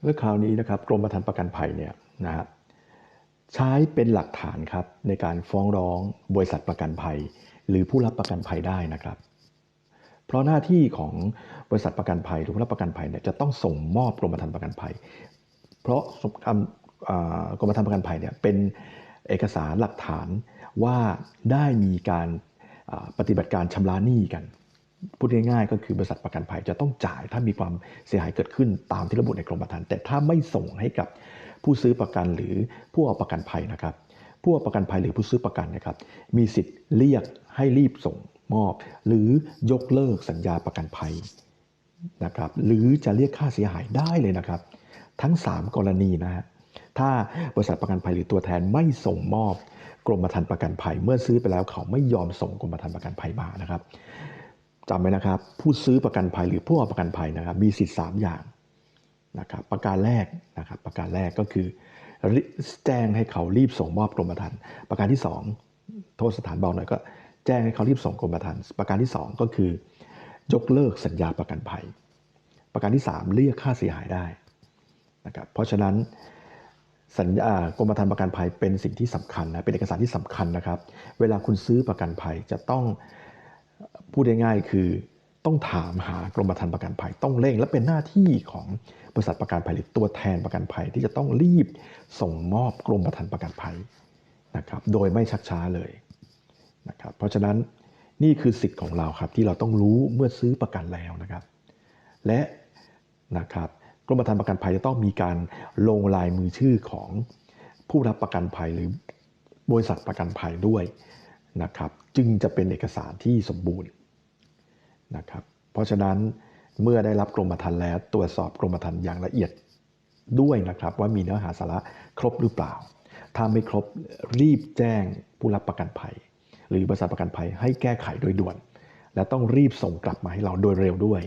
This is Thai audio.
เมื่อคราวนี้นะครับกรมธรรม์ประกันภัยเนี่ยนะฮะใช้เป็นหลักฐานครับในการฟ้องร้องบริษัทประกันภัย หรือผู้รับประกันภัยได้นะครับ เพราะหน้าที่ของบริษัทประกันภัยหรือผู้รับประกันภัยเนี่ยจะต้องส่งมอบกรมธรรม์ประกันภัย เพราะกรมธรรม์ประกันภัยเนี่ยเป็นเอกสารหลักฐานว่าได้มีการปฏิบัติการชำระหนี้กัน พูดง่ายๆก็คือบริษัทประกันภัยจะต้องจ่ายถ้ามีความเสียหายเกิดขึ้นตามที่ระบุในกรมธรรม์แต่ถ้าไม่ส่งให้กับผู้ซื้อประกันหรือผู้เอาประกันภัยนะครับ ผู้เอาประกันภัยหรือผู้ซื้อประกันนะครับ มีสิทธิ์เรียกให้รีบส่งมอบ หรือยกเลิกสัญญาประกันภัยนะครับหรือจะเรียกค่าเสียหายได้เลยนะครับ ทั้ง 3 กรณีนะฮะถ้าบริษัทประกันภัยหรือตัวแทนไม่ส่งมอบกรมธรรม์ประกันภัย เมื่อซื้อไปแล้วเขาไม่ยอมส่งกรมธรรม์ประกันภัยมานะครับ จำไว้นะครับ ผู้ซื้อประกันภัยหรือผู้เอาประกันภัยนะครับ มีสิทธิ์3อย่างนะครับประการแรกนะครับ ประการแรกก็คือแจ้งให้เขารีบส่งมอบกรมธรรม์ประการที่ 2 โทษสถานเบาหน่อยก็ แจ้งให้เขารีบส่งกรมธรรม์ประการที่ 2 ก็คือ ยกเลิกสัญญาประกันภัย ประการที่ 3 เรียกค่าเสียหายได้นะครับเพราะฉะนั้นสัญญากรมธรรม์ประกันภัยเป็นสิ่งที่สำคัญนะเป็นเอกสารที่สำคัญนะครับ เวลาคุณซื้อประกันภัยจะต้อง พูดง่ายๆคือต้องถามหากรมธรรม์ประกันภัยต้องเร่ง และเป็นหน้าที่ของบริษัทประกันภัยหรือตัวแทนประกันภัย ที่จะต้องรีบส่งมอบกรมธรรม์ประกันภัยนะครับโดยไม่ชักช้าเลยนะครับเพราะฉะนั้นนี่คือสิทธิ์ของเราครับที่เราต้องรู้เมื่อซื้อประกันแล้วนะครับ และนะครับกรมธรรม์ประกันภัยจะต้องมีการลงลายมือชื่อของผู้รับประกันภัยหรือบริษัทประกันภัยด้วย นะครับจึงจะเป็นเอกสารที่สมบูรณ์นะครับเพราะฉะนั้นเมื่อได้รับกรมธรรม์แล้วตรวจสอบกรมธรรม์อย่างละเอียดด้วยนะครับว่ามีเนื้อหาสาระครบหรือเปล่า ถ้าไม่ครบรีบแจ้งผู้รับประกันภัย หรือบริษัทประกันภัยให้แก้ไขโดยด่วน และต้องรีบส่งกลับมาให้เราโดยเร็วด้วย